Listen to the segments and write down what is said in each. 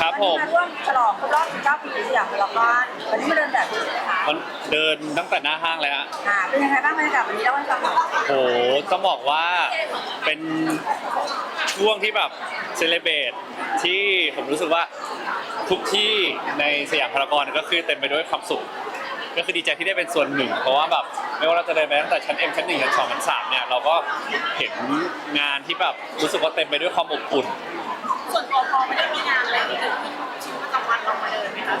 ครับผม วันนี้มาร่วมฉลองครบรอบ19ปีสยามพารากอนวันนี้มาเดินแบบนี้ใช่ไหมคะมันเดินตั้งแต่หน้าห้างเลยฮะ อ่าเป็นยังไงบ้างบรรยากาศวันนี้เล่าให้ฟังหน่อยโอ้โหต้องบอกว่าเป็นช่วงที่แบบเซเลเบรตที่ผมรู้สึกว่าทุกที่ในสยามพารากอนก็คือเต็มไปด้วยความสุข ก็คือดีใจที่ได้เป็นส่วนหนึ่ง เพราะว่าแบบไม่ว่าเราจะเดินไปตั้งแต่ชั้น M ชั้นหนึ่งชั้นสองชั้นสามเนี่ยเราก็เห็นงานที่แบบรู้สึกว่าเต็มไปด้วยความอบอุ่น ส่วนตัวพอไม่ได้มีงานอะไรที่เกิดขึ้นชีวิตประจำวันเรามาเดินไหมคะ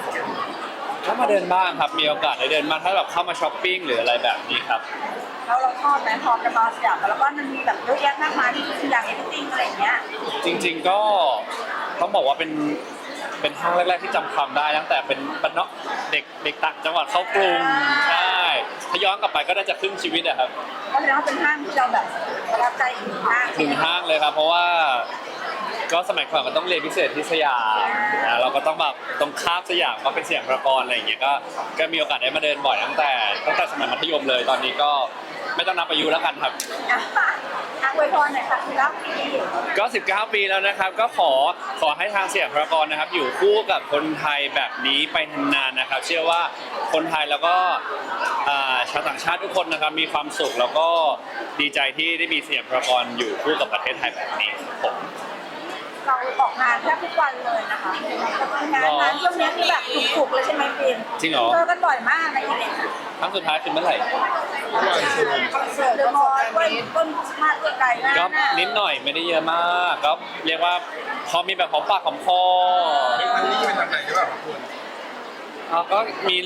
ถ้ามาเดินบ้างครับ มีโอกาสได้เดินมางถ้าแบบเข้ามาช้อปปิ้งหรืออะไรแบบนี้ครับ แล้วเราชอบไหมพอจะมาสยามพารากอนมันมีแบบเยอะแยะมากมายที่ทุกอย่างเอฟติ้งอะไรอย่างเงี้ยจริง ๆก็ต้องบอกว่าเป็นเป็นห้างแรกๆที่จำความได้ตั้งแต่เป็นบ้านนอกเด็กเด็กต่างจังหวัดเข้ากรุงใช่ถ้าย้อนกลับไปก็น่าจะครึ่งชีวิตอะครับ ก็แสดงว่าเป็นห้างที่เราแบบประทับใจอีกหนึ่งห้างถึงห้างเลยครับ เพราะว่า ก็สมัยก่อนก็ต้องเรียนพิเศษที่สยามนะเราก็ต้องแบบตรงข้ามสยามก็เป็นสยามพารากอนอะไรอย่างเงี้ยก็ก็มีโอกาสได้มาเดินบ่อยตั้งแต่ตั้งแต่สมัยมัธยมเลยตอนนี้ก็ไม่ต้องนับอายุแล้วกันครับ อะอะอวยพรหน่อยค่ะคุณรับปีก็ 19 ปีแล้วนะครับ ก็ขอขอให้ทางเสียพารากอนนะครับ อยู่คู่กับคนไทยแบบนี้ไปนานๆนะครับ เชื่อว่าคนไทยแล้วก็อ่าชาวต่างชาติทุกคนนะครับ มีความสุขแล้วก็ดีใจที่ได้มีเสียพารากอนอยู่คู่กับประเทศไทยแบบนี้ครับผม เราออกงานแทบทุกวันเลยนะคะงานงานช่วงนี้คือแบบถูกๆเลยใช่ไหมปีนจริงเหรอ เจอกันบ่อยมากในอีเวนต์ครั้งสุดท้ายคือเมื่อไหร่ คอนเสิร์ตเดอะมอลล์ด้วยต้นมากด้วยไกลมากก็นะนิดหน่อยไม่ได้เยอะมาก ก็เรียกว่าพอมีแบบหอมปากหอมคออันนี้เป็นทางไหนหรือเปล่าครับคุณ เราก็มี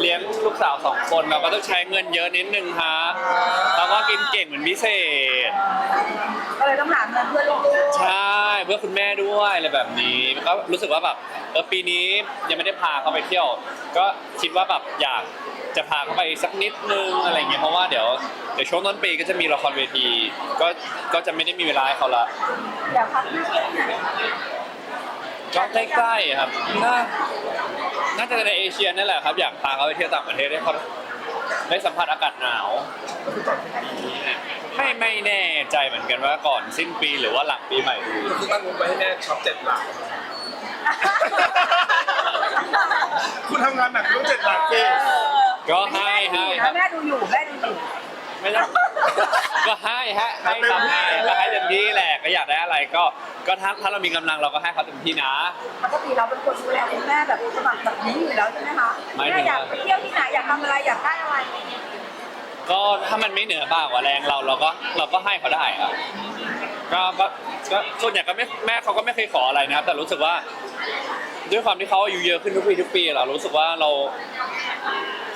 เลี้ยงลูกสาวสองคนเราก็ต้องใช้เงินเยอะนิดนึงฮะเราก็กินเก่งเหมือนพิเศษ ก็เลยต้องหาเงินเพื่อลูกใช่เพื่อคุณแม่ด้วยอะไรแบบนี้ก็รู้สึกว่าแบบเออปีนี้ยังไม่ได้พาเขาไปเที่ยว ก็คิดว่าแบบอยากจะพาเขาไปสักนิดนึงอะไรเงี้ยเพราะว่าเดี๋ยวเดี๋ยวช่วงต้นปีก็จะมีละครเวที ก็ก็จะไม่ได้มีเวลาให้เขาละๆอยากพักที่ไหนก็ใกล้ๆครับน่า น่าจะในเอเชียนั่นแหละครับ อยากพาเขาไปเที่ยวต่างประเทศให้เขาได้สัมผัสอากาศหนาวไม่ไม่แน่ใจเหมือนกันว่าก่อนสิ้นปีหรือว่าหลังปีใหม่ดูคือตั้งงบไว้ให้แม่ช็อปเจ็ดหลัก คุณทำงานหนักรู้เจ็ดหลักสิก็ให้ให้ครับแม่ดูอยู่แม่ดูอยู่ ไม่ได้ ก็ให้ฮะให้ทำให้ก็ให้เต็มที่แหละก็อยากได้อะไรก็ก็ถ้าถ้าเรามีกำลังเราก็ให้เขาเต็มที่นะ ปกติเราเป็นคนดูแลคุณแม่แบบสมัครแบบนี้อยู่แล้วใช่ไหมคะหมายถึแม่งอยากไปเที่ยวที่ไหนอยากทำอะไรอยากได้อะไรก็ถ้ามันไม่เหนือบ้ากว่าแรงเราเราก็เราก็ให้เขาได้ครับก็ก็ก็ส่วนใหญ่ก็ไม่แม่เขาก็ไม่เคยขออะไรนะครับ แต่รู้สึกว่า ด้วยความที่เขาอายุเยอะขึ้นทุกปีทุกปีเรารู้สึกว่าเรา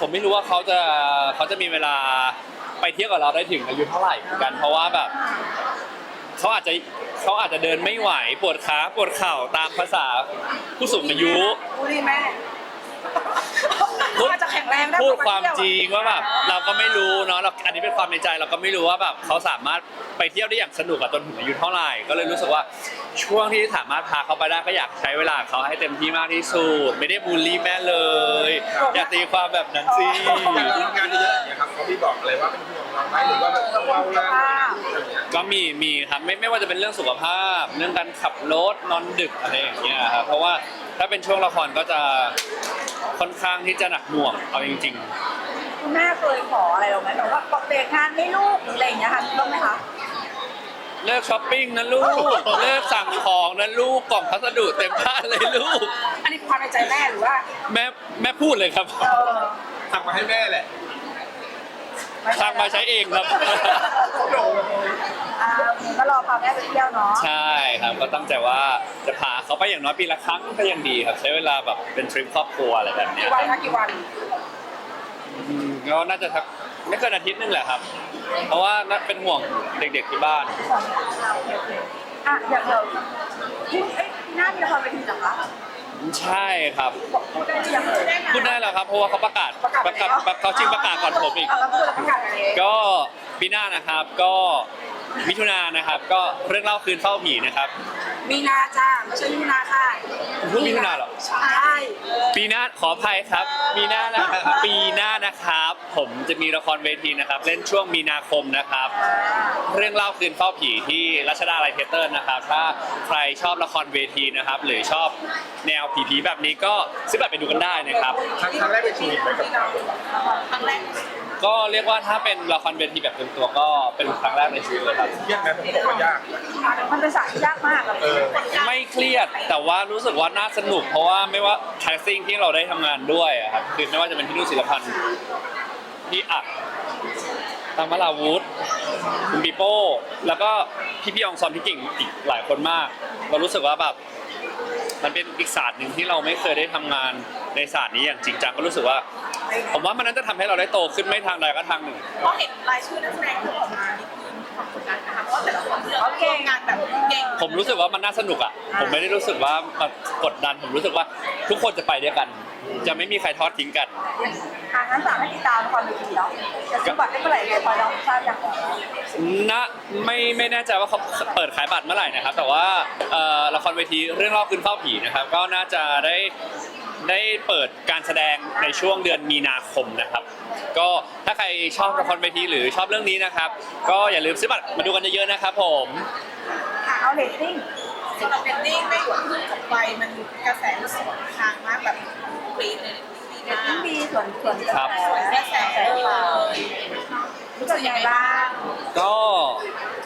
ผมไม่รู้ว่าเขาจะเขาจะมีเวลา ไปเที่ยวกับเราได้ถึงอายุเท่าไหร่เหมือนกัน เพราะว่าแบบเขาอาจจะเขาอาจจะเดินไม่ไหวปวดขาปวดเข่าตามภาษาผู้สูงอายุบูรีแม่ พูดอาจจะแข็งแรงได้พูดกความเที่ยจริงว่าแบบเราก็ไม่รู้เนาะเราอันนี้เป็นความในใจเราก็ไม่รู้ว่าแบบเขาสามารถไปเที่ยวได้อย่างสนุกกับจนถึงอายุเท่าไหร่ก็เลยรู้สึกว่าช่วงที่สามารถพาเขาไปได้ก็อยากใช้เวลากับเขาให้เต็มที่มากที่สุดไม่ได้บูลลี่แม่เลย อย่าตีความแบบนั้นสิอย่างเราทำงานเยอะๆอย่างเงี้ยครับเขาพี่บอกเลยว่าเป็นห่วงเราไหมหรือว่าแบบต้องเบาแรงอะไรอย่างเงี้ยก็มีมีครับไม่ไม่ว่าจะเป็นเรื่องสุขภาพ เรื่องการขับรถนอนดึกอะไรอย่างเงี้ยครับเพราะว่าถ้าเป็นช่วงละครก็จะ ค่อนข้างที่จะหนักหน่วงเอาจริงๆคุณแม่เคยขออะไรเราไหมแบบว่าบอกเบรกงานไม่ลูกหรืออะไรอย่างเงี้ยค่ะมีบ้างไหมคะเลิกช้อปปิ้งนะลูก เลิกสั่งของนะลูกกล่องพัสดุเต็มบ้านเลยลูก อันนี้ความในใจแม่หรือว่าแม่แม่พูดเลยครับเออสั่งมาให้แม่แหละสั่งมาใช้เองครับ อ่าก็รอพาแม่ไปเที่ยวเนาะใช่ครับก็ตั้งใจว่าจะพาเขาไปอย่างน้อยปีละครั้งก็ยังดีครับ ใช้เวลาแบบเป็นทริปครอบครัวอะไรแบบเนี้ยกี่วันคะกี่วันอืมก็น่าจะสักไม่เกินอาทิตย์นึงแหละครับ เพราะว่าน่าเป็นห่วงเด็กๆที่บ้าน อะอย่างเราที่เอ้ยหน้ามีละครเวทีเหรอคะใช่ครับ บอกพูดได้หรือยังเลยพูดได้แล้วครับเพราะว่าเขาประกาศประกาศประกาศเขาจริงประกาศก่อนผมอีกะแล้วพูดแล้วประกาศอะไรก็ปีหน้านะครับก็ มิถุนายนนะครับ ก็เรื่องเล่าคืนเฝ้าผีนะครับ มีนาจ้าไม่ใช่มีนาค่ะพูดมิถุนาเหรอ ใช่ปีปีหน้าขออภัยครับปีหน้านะปีหน้านะครับ ผมจะมีละครเวทีนะครับ เล่นช่วงมีนาคมนะครับ เรื่องเล่าคืนเฝ้าผีที่รัชดาลัยเทเตอร์นะครับ ถ้าใครชอบละครเวทีนะครับ หรือชอบแนวผีๆแบบนี้ก็ซื้อบัตรไปดูกันได้นะครับ ครั้งครั้งแรกในชีวิตไหมกับเราครั้งแรก ก็เรียกว่าถ้าเป็นละครเวทีแบบเต็มตัวก็เป็นครั้งแรกในชีวิตเลยครับ ยากไหมเขาบอกว่ายาก มันเป็นสายที่ยากมากอะเออ ไม่เครียดแต่ว่ารู้สึกว่าน่าสนุก เพราะว่าไม่ว่าแคสซิ่งที่เราได้ทำงานด้วยอะครับคือไม่ว่าจะเป็นพี่นุ่นศิลพันธ์พี่อักตังมะลาวุธคุณปีโป้ แล้วก็พี่พี่อองซอนพี่กิ่งอีกหลายคนมาก เรารู้สึกว่าแบบมันเป็นอีกศาสตร์หนึ่งที่เราไม่เคยได้ทำงานในศาสตร์นี้อย่างจริงจังก็รู้สึกว่า ผมว่ามันน่าจะทำให้เราได้โตขึ้นไม่ทางใดก็ทางหนึ่งพอเห็นรายชื่อนักแสดงที่ออกมานี่คือมีความกดดันนะคะเพราะว่าแต่ละคนที่เราร่วมงานแบบเก่งผมรู้สึกว่ามันน่าสนุกอะ ผมไม่ได้รู้สึกว่ามันกดดัน ผมรู้สึกว่าทุกคนจะไปด้วยกัน จะไม่มีใครทอดทิ้งกัน ทางนั้นฝากให้ติดตามละครเวทีเนาะจะซื้อบัตรได้เมื่อไหร่เลยพอเราทราบอย่างณไม่ไม่แน่ใจว่าเขาเปิดขายบัตรเมื่อไหร่นะครับ แต่ว่าเอ่อละครเวทีเรื่องเล่าคืนเฝ้าผีนะครับ ก็น่าจะได้ ได้เปิดการแสดงในช่วงเดือนมีนาคมนะครับ ก็ถ้าใครชอบละครเวทีหรือชอบเรื่องนี้นะครับ ก็อย่าลืมซื้อบัตรมาดูกันเยอะๆนะครับผมค่ะเอาเรตติ้งสำหรับเรตติ้งไม่หยุดขึ้นจบไปมันกระแสมันสวนทางมากแบบปีดเลยดีเรตมาติ้งกดีส่วนส่วนกระครับแสกระแสเลยรู้สึกยังไงบ้างก็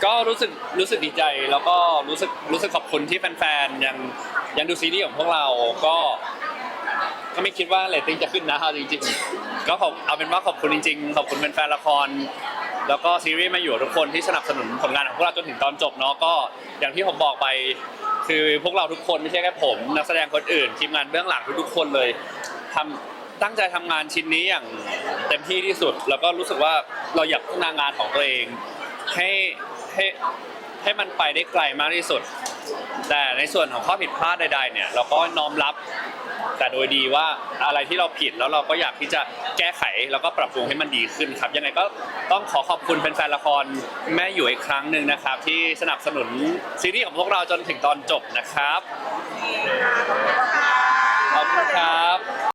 ก็รู้สึกรู้สึกดีใจแล้วก็รู้สึกรู้สึกขอบคุณที่แฟนๆยังยังดูซีรีส์ของพวกเราก็ ก็ไม่คิดว่าเรตติ้งจะขึ้นนะเอาจริงๆ ก็ขอบเอาเป็นว่าขอบคุณจริงๆ ขอบคุณแฟนๆละคร แล้วก็ซีรีส์มาอยู่ทุกคนที่สนับสนุนผลงานของพวกเราจนถึงตอนจบเนาะก็อย่างที่ผมบอกไป คือพวกเราทุกคนไม่ใช่แค่ผมนักแสดงคนอื่นทีมงานเบื้องหลังทุกๆคนเลยทำตั้งใจทำงานชิ้นนี้อย่างเต็มที่ที่สุด แล้วก็รู้สึกว่าเราอยากพัฒนางานของตัวเองให้ให้ให้มันไปได้ไกลมากที่สุด แต่ในส่วนของข้อผิดพลาดใดๆเนี่ยเราก็น้อมรับ แต่โดยดีว่าอะไรที่เราผิดแล้วเราก็อยากที่จะแก้ไขแล้วก็ปรับปรุงให้มันดีขึ้นครับ ยังไงก็ต้องขอขอบคุณแฟนๆละครแม่อยู่อีกครั้งหนึ่งนะครับ ที่สนับสนุนซีรีส์ของพวกเราจนถึงตอนจบนะครับขอบคุณครับ